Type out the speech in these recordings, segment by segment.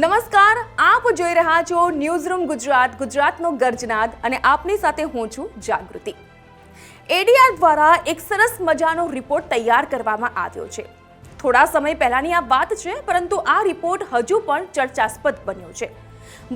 નમસ્કાર, આપ જોઈ રહ્યા છો ન્યૂઝ રૂમ ગુજરાત, ગુજરાતનો ગર્જનાદ અને આપની સાથે હું છું જાગૃતિ. એડીઆર દ્વારા એક સરસ મજાનો રિપોર્ટ તૈયાર કરવામાં આવ્યો છે. થોડા સમય પહેલાની આ વાત છે, પરંતુ આ રિપોર્ટ હજુ પણ ચર્ચાસ્પદ બન્યો છે.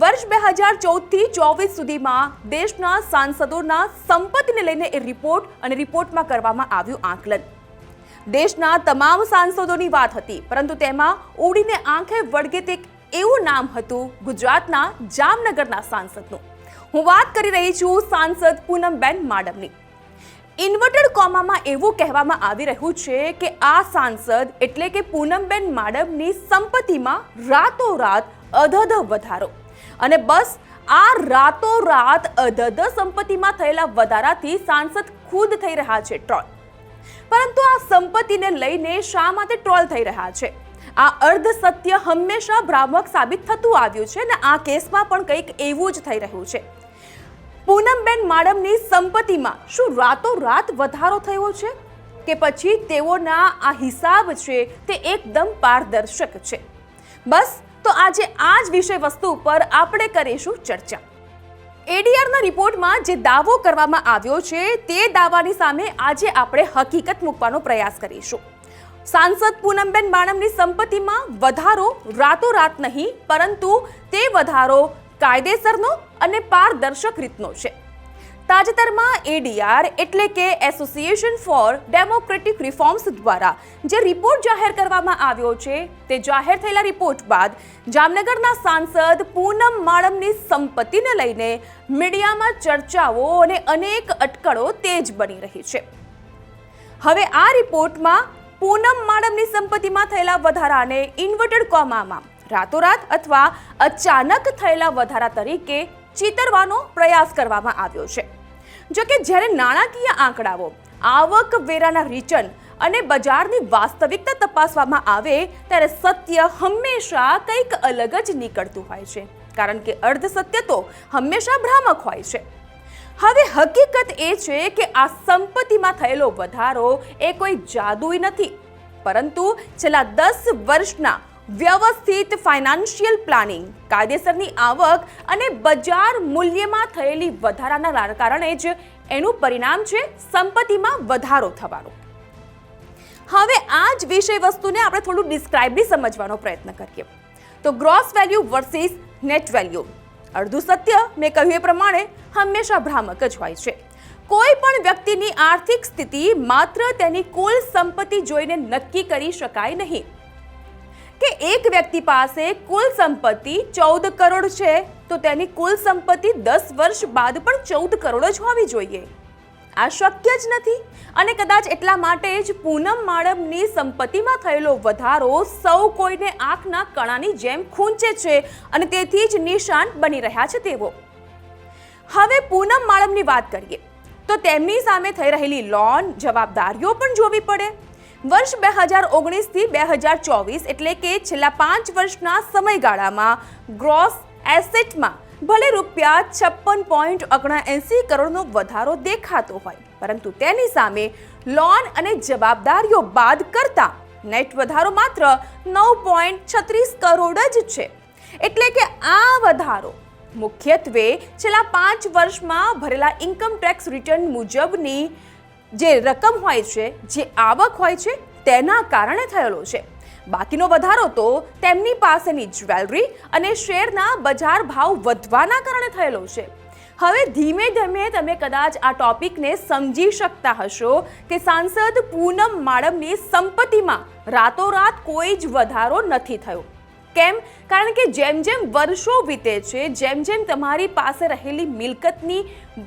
વર્ષ બે હજાર ચૌદથી ચોવીસ સુધીમાં દેશના સાંસદોના સંપત્તિને લઈને એ રિપોર્ટ અને રિપોર્ટમાં કરવામાં આવ્યું આંકલન. દેશના તમામ સાંસદોની વાત હતી, પરંતુ તેમાં ઉડીને આંખે વળગે તે એવું નામ હતું ગુજરાતના જામનગરના સાંસદનું. હું વાત કરી રહી છું સાંસદ પૂનમબેન માડમની. ઇન્વર્ટેડ કોમામાં એવું કહેવામાં આવી રહ્યું છે કે આ સાંસદ એટલે કે પૂનમબેન માડમની સંપત્તિમાં રાતોરાત અધધ વધારો. અને બસ, આ રાતોરાત અધધ સંપત્તિમાં થયેલા વધારાથી સાંસદ ખુદ થઈ રહ્યા છે ટ્રોલ. પરંતુ આ સંપત્તિને લઈને શા માટે ટ્રોલ થઈ રહ્યા છે? આ અર્ધ સત્ય હંમેશા ભ્રામક સાબિત થતું આવ્યું છે અને આ કેસમાં પણ કંઈક એવું જ થઈ રહ્યું છે. પૂનમબેન માડમની સંપત્તિમાં શું રાતોરાત વધારો થયો છે? કે પછી તેઓના આ હિસાબ છે તે એકદમ પારદર્શક છે. બસ, તો આજે આ જ વિષય વસ્તુ ઉપર આપણે કરીશું ચર્ચા. એડીઆરના રિપોર્ટમાં જે દાવો કરવામાં આવ્યો છે તે દાવાની સામે આજે આપણે હકીકત મૂકવાનો પ્રયાસ કરીશું. સાંસદ પૂનમબેન માણમની સંપત્તિમાં વધારો રાતોરાત નહીં, પરંતુ તે વધારો કાયદેસરનો અને પારદર્શક રીતનો છે. તાજેતરમાં એડીઆર એટલે કે એસોસિએશન ફોર ડેમોક્રેટિક રિફોર્મ્સ દ્વારા જે રિપોર્ટ જાહેર કરવામાં આવ્યો છે, તે જાહેર થયેલા રિપોર્ટ બાદ જામનગરના સાંસદ પૂનમ માળમની સંપત્તિને લઈને મીડિયામાં ચર્ચાઓ અને અનેક અટકળો તેજ બની રહી છે. હવે આ રિપોર્ટમાં પૂનમ માડમની સંપત્તિમાં થયેલા વધારાને ઇન્વર્ટેડ કોમામાં રાતોરાત અથવા અચાનક થયેલા વધારા તરીકે ચિતરવાનો પ્રયાસ કરવામાં આવ્યો છે. જો કે જ્યારે નાણાકીય આંકડાઓ, આવક વેરાના રિટર્ન અને બજારની વાસ્તવિકતા તપાસવામાં આવે, ત્યારે સત્ય હંમેશા કંઈક અલગ જ નીકળતું હોય છે. કારણ કે અર્ધ સત્ય તો હંમેશા ભ્રામક હોય છે. હવે હકીકત એ છે કે આ સંપત્તિમાં થયેલો વધારો એ કોઈ જાદુઈ નથી. પરંતુ છેલ્લા દસ વર્ષના વ્યવસ્થિત ફાઇનાન્શિયલ પ્લાનિંગ, કાયદેસરની આવક અને બજાર મૂલ્યમાં થયેલી વધારાના કારણે જ એનું પરિણામ છે સંપત્તિમાં વધારો થવાનો. હવે આ જ વિષય વસ્તુને આપણે થોડું ડિસ્ક્રાઇબલી સમજવાનો પ્રયત્ન કરીએ. તો gross value versus net value અડધું સત્ય મેં કહ્યું એ પ્રમાણે હંમેશા ભ્રામક જ હોય છે. કોઈ પણ વ્યક્તિની આર્થિક સ્થિતિ માત્ર તેની કુલ સંપત્તિ જોઈને નક્કી કરી શકાય નહીં. કે એક વ્યક્તિ પાસે કુલ સંપત્તિ ચૌદ કરોડ છે, તો તેની કુલ સંપત્તિ દસ વર્ષ બાદ પણ ચૌદ કરોડ જ હોવી જોઈએ. આ શક્ય જ નથી. અને કદાચ એટલા માટે જ પૂનમ માડમની સંપત્તિમાં થયેલો વધારો સૌ કોઈને આંખના કણાની જેમ ખૂંચે છે અને તેથી જ નિશાન બની રહ્યા છે તેવો હવે પૂનમ માળમની વાત કરીએ, તો તેમની સામે થઈ રહેલી લોન જવાબદારીઓ પણ જોવી પડે. વર્ષ બે હજાર ઓગણીસથી બે હજાર ચોવીસ એટલે કે છેલ્લા પાંચ વર્ષના સમયગાળામાં ગ્રોસ એસેટમાં ભલે રૂપિયા છપ્પન પોઈન્ટ ઓગણએંસી કરોડનો વધારો દેખાતો હોય, પરંતુ તેની સામે લોન અને જવાબદારીઓ બાદ કરતા નેટ વધારો માત્ર નવ પોઈન્ટ છત્રીસ કરોડ જ છે. એટલે કે આ વધારો મુખ્યત્વે છેલ્લા પાંચ વર્ષમાં ભરેલા ઇન્કમ ટેક્સ રિટર્ન મુજબની જે રકમ હોય છે, જે આવક હોય છે, તેના કારણે થયેલો છે. બાકીનો વધારો તો તેમની પાસેની જ્વેલરી અને શેરના બજાર ભાવ વધવાના કારણે થયેલો છે. હવે ધીમે ધીમે તમે કદાચ આ ટોપિકને સમજી શકતા હશો કે સાંસદ પૂનમ માડમની સંપત્તિમાં રાતોરાત કોઈ જ વધારો નથી થયો. કેમ? કારણ કે જેમ જેમ વર્ષો વીતે છે, જેમ જેમ તમારી પાસે રહેલી મિલકતની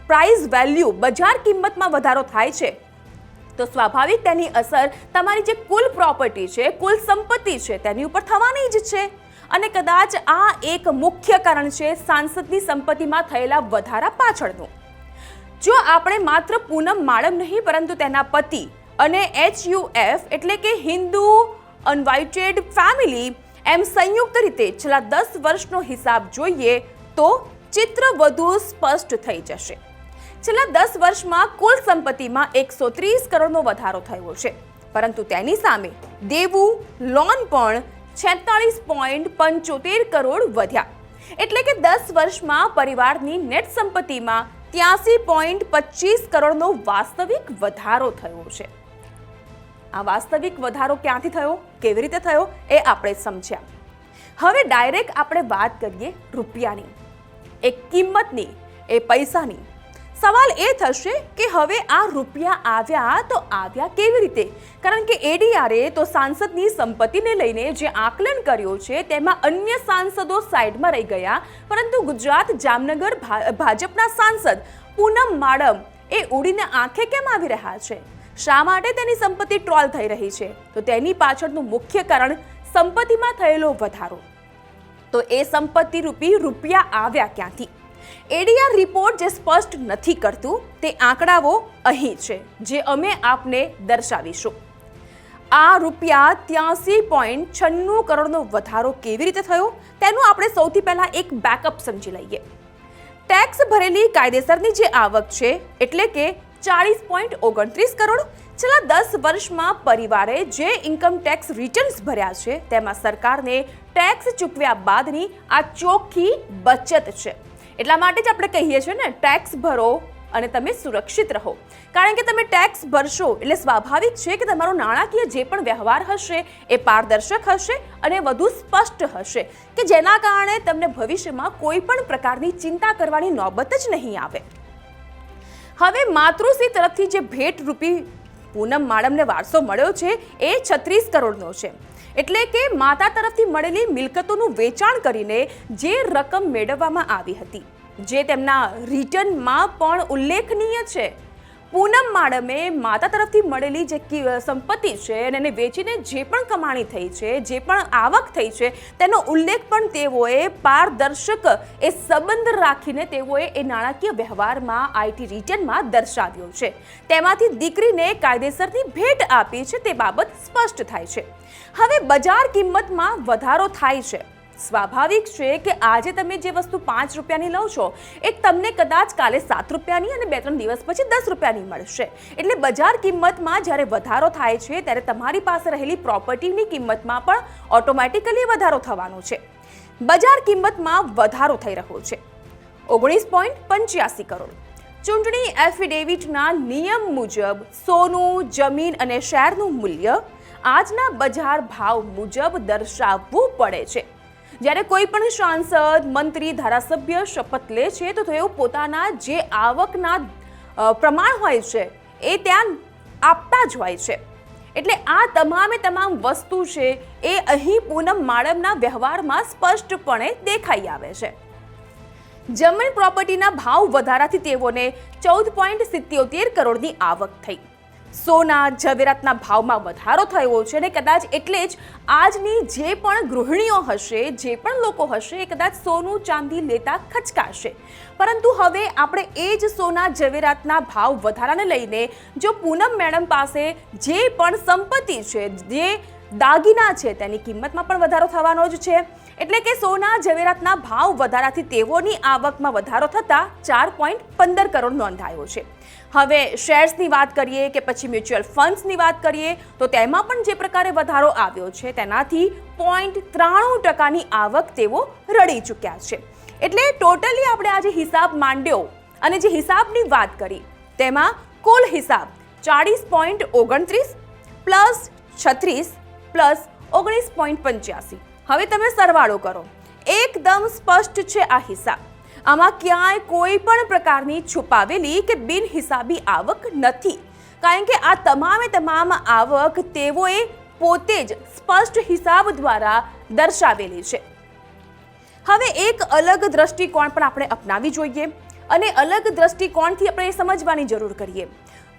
પ્રાઇસ વેલ્યુ બજાર કિંમતમાં વધારો થાય છે તો સ્વાભાવિક તેની અસર તમારી જે કુલ પ્રોપર્ટી છે, કુલ સંપત્તિ છે, તેની ઉપર થવાની જ છે. અને કદાચ આ એક મુખ્ય કારણ છે, સાંસદની સંપત્તિમાં થયેલા વધારા પાછળનું. જો આપણે માત્ર પૂનમ માળમ નહીં, પરંતુ તેના પતિ અને એચયુએફ એટલે કે હિન્દુ અનવાઇટેડ ફેમિલી, એમ સંયુક્ત રીતે છેલ્લા દસ વર્ષનો હિસાબ જોઈએ તો ચિત્ર વધુ સ્પષ્ટ થઈ જશે. છેલ્લા દસ વર્ષમાં કુલ સંપત્તિમાં એકસો ત્રીસ કરોડનો વધારો થયો છે. પરંતુ તેની સામે દેવું, લોન પણ છેતાળીસ પોઈન્ટ પંચોતેર કરોડ વધ્યા. એટલે કે દસ વર્ષમાં પરિવારની નેટ સંપત્તિમાં ત્યાસી પોઈન્ટ પચીસ કરોડનો વાસ્તવિક વધારો થયો છે. આ વાસ્તવિક વધારો ક્યાંથી થયો? કેવી રીતે થયો? એ આપણે સમજ્યા. હવે ડાયરેક્ટ આપણે વાત કરીએ રૂપિયાની. એ કિંમતની, એ પૈસાની. સવાલ એ થશે કે હવે આ રૂપિયા આવ્યા તો આવ્યા કેવી રીતે? કારણ કે એડીઆરએ તો સાંસદની સંપત્તિને લઈને જે આકલન કર્યું છે, તેમાં અન્ય સાંસદો સાઈડમાં રહી ગયા, પરંતુ ગુજરાત જામનગર ભાજપના સાંસદ પૂનમ માડમ એ ઉડીને આંખે કેમ આવી રહ્યા છે? શા માટે તેની સંપત્તિ ટ્રોલ થઈ રહી છે? તો તેની પાછળનું મુખ્ય કારણ સંપત્તિમાં થયેલો વધારો. તો એ સંપત્તિ રૂપી રૂપિયા આવ્યા ક્યાંથી? એડીઆર રિપોર્ટ જે સ્પષ્ટ નથી કરતું, તે આંકડાઓ અહીં છે, જે અમે આપને દર્શાવીશું. આ રૂપિયા ત્યાસી પોઈન્ટ છન્નું કરોડનો વધારો કેવી રીતે થયો, તેનું આપણે સૌથી પહેલાં એક બેકઅપ સમજી લઈએ. ટેક્સ ભરેલી કાયદેસરની જે આવક છે, એટલે કે ચાળીસ પોઈન્ટ ઓગણત્રીસ કરોડ, છેલ્લા દસ વર્ષમાં પરિવારે જે ઇન્કમ ટેક્સ રિટર્ન્સ ભર્યા છે, તેમાં સરકારને ટેક્સ ચૂકવ્યા બાદની આ ચોખ્ખી બચત છે. એટલા માટે જ આપણે કહીએ છીએ ને ટેક્સ ભરો અને તમે સુરક્ષિત રહો. કારણ કે તમે ટેક્સ ભરશો એટલે સ્વાભાવિક છે કે તમારો નાણાકીય જે પણ વ્યવહાર હશે એ પારદર્શક હશે અને વધુ સ્પષ્ટ હશે કે જેના કારણે તમને ભવિષ્યમાં કોઈ પણ પ્રકારની ચિંતા કરવાની નોબત જ નહીં આવે. હવે માતૃશ્રી તરફથી જે ભેટ રૂપી પૂનમ માડમને વારસો મળ્યો છે એ છત્રીસ કરોડનો છે. એટલે કે માતા તરફથી મળેલી મિલકતોનું વેચાણ કરીને જે રકમ મેળવવામાં આવી હતી. જે તેમના રિટર્નમાં પણ ઉલ્લેખનીય છે. પૂનમ માડમે માતા તરફથી મળેલી જે સંપત્તિ છે અને એને વેચીને જે પણ કમાણી થઈ છે, જે પણ આવક થઈ છે, તેનો ઉલ્લેખ પણ તેઓએ પારદર્શક એ સંબંધ રાખીને તેઓએ એ નાણાકીય વ્યવહારમાં આઈટી રિટર્નમાં દર્શાવ્યો છે. તેમાંથી દીકરીને કાયદેસરની ભેટ આપી છે તે બાબત સ્પષ્ટ થાય છે. હવે બજાર કિંમતમાં વધારો થાય છે. સ્વાભાવિક છે કે આજે તમે જે વસ્તુ પાંચ રૂપિયાની લો છો, એ તમને કદાચ કાલે સાત રૂપિયાની અને બે ત્રણ દિવસ પછી દસ રૂપિયાની મળશે. એટલે બજાર કિંમતમાં જ્યારે વધારો થાય છે, ત્યારે તમારી પાસે રહેલી પ્રોપર્ટીની કિંમતમાં પણ ઓટોમેટિકલી વધારો થવાનો છે. બજાર કિંમતમાં વધારો થઈ રહ્યો છે. ઓગણીસ પોઈન્ટ પંચ્યાસી કરોડ. ચૂંટણી એફિડેવિટના નિયમ મુજબ સોનું, જમીન અને શેરનું મૂલ્ય આજના બજાર ભાવ મુજબ દર્શાવવું પડે છે. જ્યારે કોઈ પણ સાંસદ, મંત્રી, ધારાસભ્ય શપથ લે છે, તો તેઓ પોતાના જે આવકના પ્રમાણ હોય છે, એ ત્યાં આપતા જ હોય છે. એટલે આ તમામે તમામ વસ્તુ છે, એ અહીં પૂનમ માડમના વ્યવહારમાં સ્પષ્ટપણે દેખાઈ આવે છે. જમીન પ્રોપર્ટીના ભાવ વધારાથી તેઓને ચૌદ પોઈન્ટ સિત્યોતેર કરોડની આવક થઈ. સોના, ઝવેરાતના ભાવમાં વધારો થયો છે અને કદાચ એટલે જ આજની જે પણ ગૃહિણીઓ હશે, જે પણ લોકો હશે, એ કદાચ સોનું ચાંદી લેતા ખચકાશે. પરંતુ હવે આપણે એ જ સોના, ઝવેરાતના ભાવ વધારાને લઈને જો પૂનમ મેડમ પાસે જે પણ સંપત્તિ છે, જે દાગીના છે, તેની કિંમતમાં પણ વધારો થવાનો જ છે. એટલે કે સોના ઝવેરાતના ભાવ વધારાથી તેઓની આવકમાં વધારો થતાં ચાર પોઈન્ટ પંદર કરોડ નોંધાયો છે. હવે શેર્સની વાત કરીએ કે પછી મ્યુચ્યુઅલ ફંડ્સની વાત કરીએ, તો તેમાં પણ જે પ્રકારે વધારો આવ્યો છે, તેનાથી પોઈન્ટ ત્રાણું ટકાની આવક તેઓ રડી ચૂક્યા છે. એટલે ટોટલી આપણે આજે હિસાબ માંડ્યો અને જે હિસાબની વાત કરી, તેમાં કુલ હિસાબ ચાળીસ પોઈન્ટ ઓગણત્રીસ પ્લસ છત્રીસ પ્લસ ઓગણીસ પોઈન્ટ પંચ્યાસી. હવે તમે સરવાળો કરો. એકદમ સ્પષ્ટ છે આ હિસાબ. આમાં ક્યાંય કોઈ પણ પ્રકારની છુપાવેલી કે બિનહિસાબી આવક નથી. કારણ કે આ તમામે તમામ આવક તેઓએ પોતે જ સ્પષ્ટ હિસાબ દ્વારા દર્શાવેલી છે. હવે એક અલગ દ્રષ્ટિકોણ પણ આપણે અપનાવી જોઈએ અને અલગ દ્રષ્ટિકોણથી આપણે સમજવાની જરૂર કરીએ.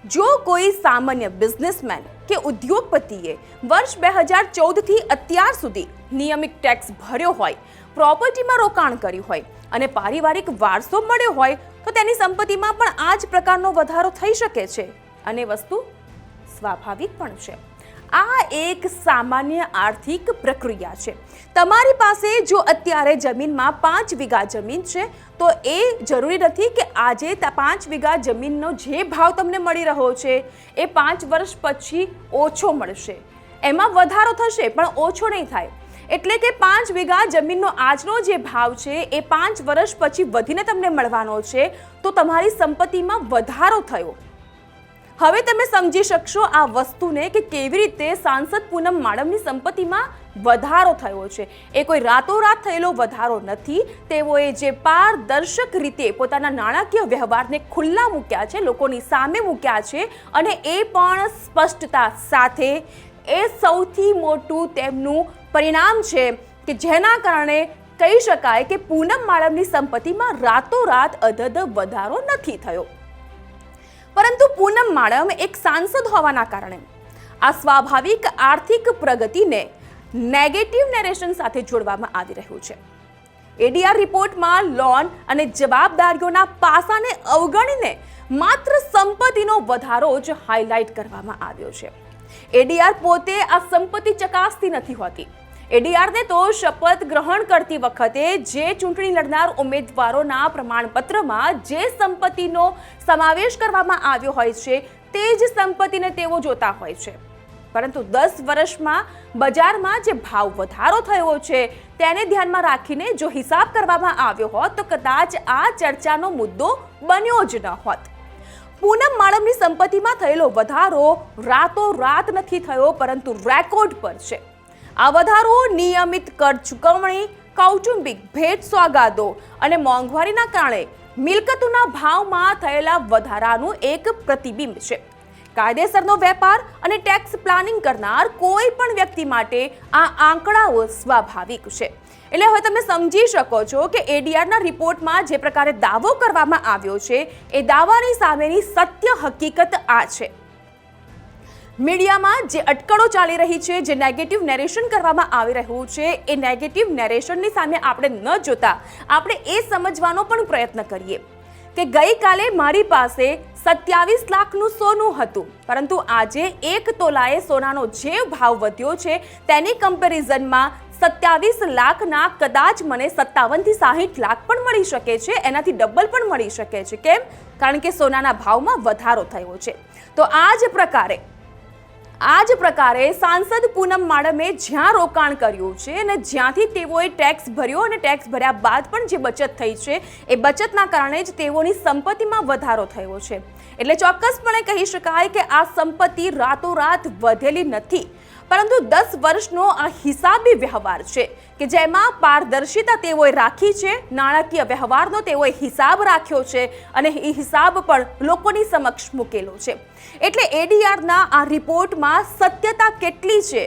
જો કોઈ સામાન્ય બિઝનેસમેન કે ઉદ્યોગપતિએ વર્ષ બે હજાર ચૌદથી અત્યાર સુધી નિયમિત ટેક્સ ભર્યો હોય પ્રોપર્ટીમાં રોકાણ કર્યું હોય અને પારિવારિક વારસો મળ્યો હોય, તો તેની સંપત્તિમાં પણ આ જ પ્રકારનો વધારો થઈ શકે છે. અને વસ્તુ સ્વાભાવિક પણ છે. આ એક સામાન્ય આર્થિક પ્રક્રિયા છે. તમારી પાસે જો અત્યારે જમીનમાં પાંચ વીઘા જમીન છે, તો એ જરૂરી નથી કે આજે પાંચ વીઘા જમીનનો જે ભાવ તમને મળી રહ્યો છે, એ પાંચ વર્ષ પછી ઓછો મળશે. એમાં વધારો થશે, પણ ઓછો નહીં થાય. એટલે કે પાંચ વીઘા જમીનનો આજનો જે ભાવ છે, એ પાંચ વર્ષ પછી વધીને તમને મળવાનો છે, તો તમારી સંપત્તિમાં વધારો થયો. હવે તમે સમજી શકશો આ વસ્તુને કે કેવી રીતે સાંસદ પૂનમ માડમની સંપત્તિમાં વધારો થયો છે. એ કોઈ રાતોરાત થયેલો વધારો નથી. તેઓએ જે પારદર્શક રીતે પોતાના નાણાકીય વ્યવહારને ખુલ્લા મૂક્યા છે, લોકોની સામે મૂક્યા છે અને એ પણ સ્પષ્ટતા સાથે, એ સૌથી મોટું તેમનું પરિણામ છે કે જેના કારણે કહી શકાય કે પૂનમ માડમની સંપત્તિમાં રાતોરાત અધધ વધારો નથી થયો. પરંતુ પૂનમ માડમ એક સાંસદ હોવાના કારણે આ સ્વાભાવિક આર્થિક પ્રગતિને નેગેટિવ નેરેશન સાથે જોડવામાં આવી રહ્યું છે. એડીઆર રિપોર્ટમાં લોન અને જવાબદારીઓના પાસાને અવગણીને માત્ર સંપત્તિનો વધારો જ હાઇલાઇટ કરવામાં આવ્યો છે. એડીઆર પોતે આ સંપત્તિ ચકાસતી નથી હોતી. એડીઆરને તો શપથ ગ્રહણ કરતી વખતે જે ચૂંટણી લડનાર ઉમેદવારોના પ્રમાણપત્રમાં જે સંપત્તિનો સમાવેશ કરવામાં આવ્યો હોય છે, તે જ સંપત્તિને તેઓ જોતા હોય છે. પરંતુ દસ વર્ષમાં બજારમાં જે ભાવ વધારો થયો છે, તેને ધ્યાનમાં રાખીને જો હિસાબ કરવામાં આવ્યો હોત, તો કદાચ આ ચર્ચાનો મુદ્દો બન્યો જ ન હોત. પૂનમ માળમની સંપત્તિમાં થયેલો વધારો રાતોરાત નથી થયો, પરંતુ રેકોર્ડ પર છે. આ વધારો નિયમિત કર ચૂકવણી, કૌટુંબિક ભેટ સોગાદો અને મોંઘવારીના કારણે મિલકતોના ભાવમાં થયેલા વધારાનું એક પ્રતિબિંબ છે. કાયદેસરનો વેપાર અને ટેક્સ પ્લાનિંગ કરનાર કોઈ પણ વ્યક્તિ માટે આ આંકડાઓ સ્વાભાવિક છે. એટલે હવે તમે સમજી શકો છો કે એડીઆરના રિપોર્ટમાં જે પ્રકારે દાવો કરવામાં આવ્યો છે, એ દાવાની સામેની સત્ય હકીકત આ છે. મીડિયામાં જે અટકળો ચાલી રહી છે, જે નેગેટિવ નેરેશન કરવામાં આવી રહ્યું છે, એ નેગેટિવ નેરેશનની સામે આપણે ન જોતા. આપણે એ સમજવાનો પણ પ્રયત્ન કરીએ કે ગઈકાલે મારી પાસે સત્યાવીસ લાખનું સોનું હતું. પરંતુ આજે એક તોલાએ સોનાનો જે ભાવ વધ્યો છે, તેની કમ્પેરિઝનમાં સત્યાવીસ લાખના કદાચ મને સત્તાવનથી સાહીઠ લાખ પણ મળી શકે છે, એનાથી ડબલ પણ મળી શકે છે. કેમ? કારણ કે સોનાના ભાવમાં વધારો થયો છે. તો આ જ પ્રકારે આ જ પ્રકારે સાંસદ પૂનમ માડમે જ્યાં રોકાણ કર્યું છે અને જ્યાંથી તેઓએ ટેક્સ ભર્યો અને ટેક્સ ભર્યા બાદ પણ જે બચત થઈ છે, એ બચતના કારણે જ તેઓની સંપત્તિમાં વધારો થયો છે. એટલે ચોક્કસપણે કહી શકાય કે આ સંપત્તિ રાતોરાત વધેલી નથી. પરંતુ દસ વર્ષનો આ હિસાબી વ્યવહાર છે કે જેમાં પારદર્શિતા તેઓએ રાખી છે, નાણાકીય વ્યવહારનો તેઓએ હિસાબ રાખ્યો છે અને એ હિસાબ પણ લોકોની સમક્ષ મૂકેલો છે. એટલે એડીઆરના આ રિપોર્ટમાં સત્યતા કેટલી છે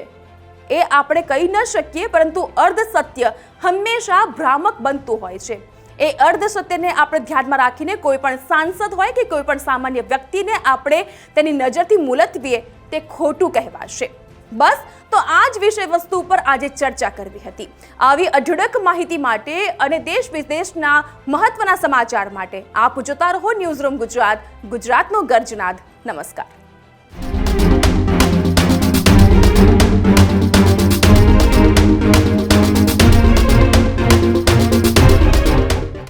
એ આપણે કહી ન શકીએ, પરંતુ અર્ધ સત્ય હંમેશા ભ્રામક બનતું હોય છે. એ અર્ધ સત્યને આપણે ધ્યાનમાં રાખીને કોઈ પણ સાંસદ હોય કે કોઈ પણ સામાન્ય વ્યક્તિને આપણે તેની નજરથી મુલતવીએ તે ખોટું કહેવાશે. બસ, તો આ જ વિષય વસ્તુ ઉપર આજે ચર્ચા કરવી હતી. આવી અઢળક માહિતી માટે અને દેશ વિદેશના મહત્વના સમાચાર માટે આપ જોતા રહો ન્યૂઝ રૂમ ગુજરાત, ગુજરાતનો ગર્જનાદ. નમસ્કાર.